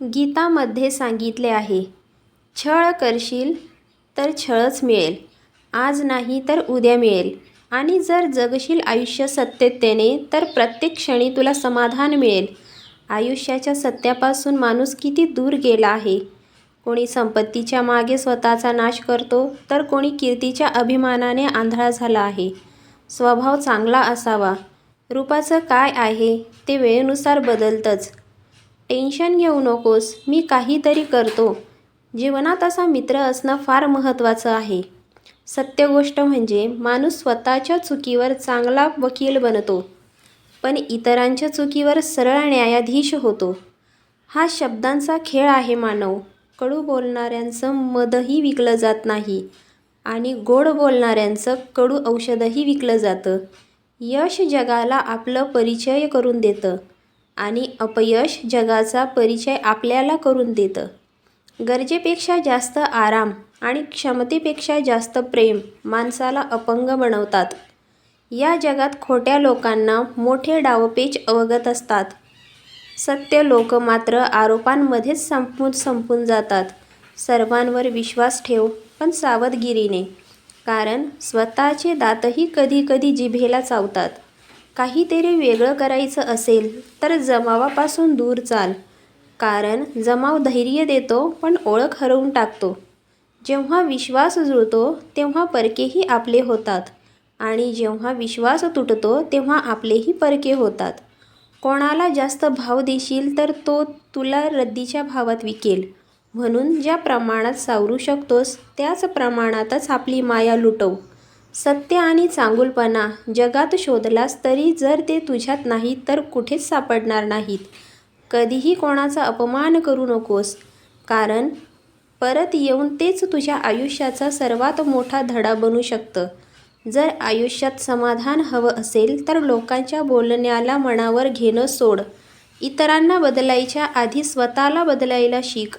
गीतामध्ये सांगितले आहे छळ करशील तर छळच मिळेल आज नाही तर उद्या मिळेल. आणि जर जगशील आयुष्य सत्यतेने तर प्रत्येक क्षणी तुला समाधान मिळेल. आयुष्याच्या सत्यापासून माणूस किती दूर गेला आहे? कोणी संपत्तीच्या मागे स्वतःचा नाश करतो तर कोणी कीर्तीच्या अभिमानाने आंधळा झाला आहे. स्वभाव चांगला असावा. रूपाचं काय आहे ते वेळेनुसार बदलतंच. टेन्शन घेऊ नकोस मी काहीतरी करतो. जीवनात असा मित्र असणं फार महत्त्वाचं आहे. सत्य गोष्ट म्हणजे माणूस स्वतःच्या चुकीवर चांगला वकील बनतो पण इतरांच्या चुकीवर सरळ न्यायाधीश होतो. हा शब्दांचा खेळ आहे मानव. कडू बोलणाऱ्यांचं मदही विकलं जात नाही आणि गोड बोलणाऱ्यांचं कडू औषधही विकलं जातं. यश जगाला आपलं परिचय करून देतं. आणि अपयश जगाचा परिचय आपल्याला करून देतं. गरजेपेक्षा जास्त आराम आणि क्षमतेपेक्षा जास्त प्रेम माणसाला अपंग बनवतात. या जगात खोट्या लोकांना मोठे डावपेच अवगत असतात. सत्य लोक मात्र आरोपांमध्येच संपून संपून जातात. सर्वांवर विश्वास ठेव पण सावधगिरीने. कारण स्वतःचे दातही कधीकधी जिभेला चावतात. काहीतरी वेगळं करायचं असेल तर जमावापासून दूर चाल. कारण जमाव धैर्य देतो पण ओळख हरवून टाकतो. जेव्हा विश्वास जुळतो तेव्हा परकेही आपले होतात. आणि जेव्हा विश्वास तुटतो तेव्हा आपलेही परके होतात. कोणाला जास्त भाव देशील तर तो तुला रद्दीच्या भावात विकेल. म्हणून ज्या प्रमाणात सावरू शकतोस त्याच प्रमाणातच आपली माया लुटव. सत्य आणि चांगुलपणा जगात शोधलास तरी जर ते तुझ्यात नाही तर कुठेच सापडणार नाहीत. कधीही कोणाचा अपमान करू नकोस. कारण परत येऊन तेच तुझ्या आयुष्याचा सर्वात मोठा धडा बनू शकतं. जर आयुष्यात समाधान हवं असेल तर लोकांच्या बोलण्याला मनावर घेणं सोड. इतरांना बदलायच्या आधी स्वतःला बदलायला शिक.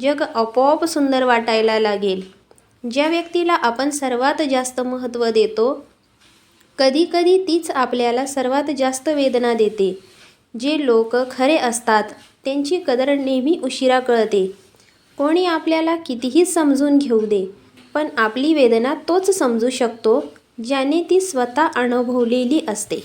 जग आपोआप सुंदर वाटायला लागेल. ज्या व्यक्तीला आपण सर्वात जास्त महत्त्व देतो कधीकधी तीच आपल्याला सर्वात जास्त वेदना देते. जे लोक खरे असतात त्यांची कदर नेहमी उशिरा कळते. कोणी आपल्याला कितीही समजून घेऊ दे पण आपली वेदना तोच समजू शकतो ज्याने ती स्वतः अनुभवलेली असते.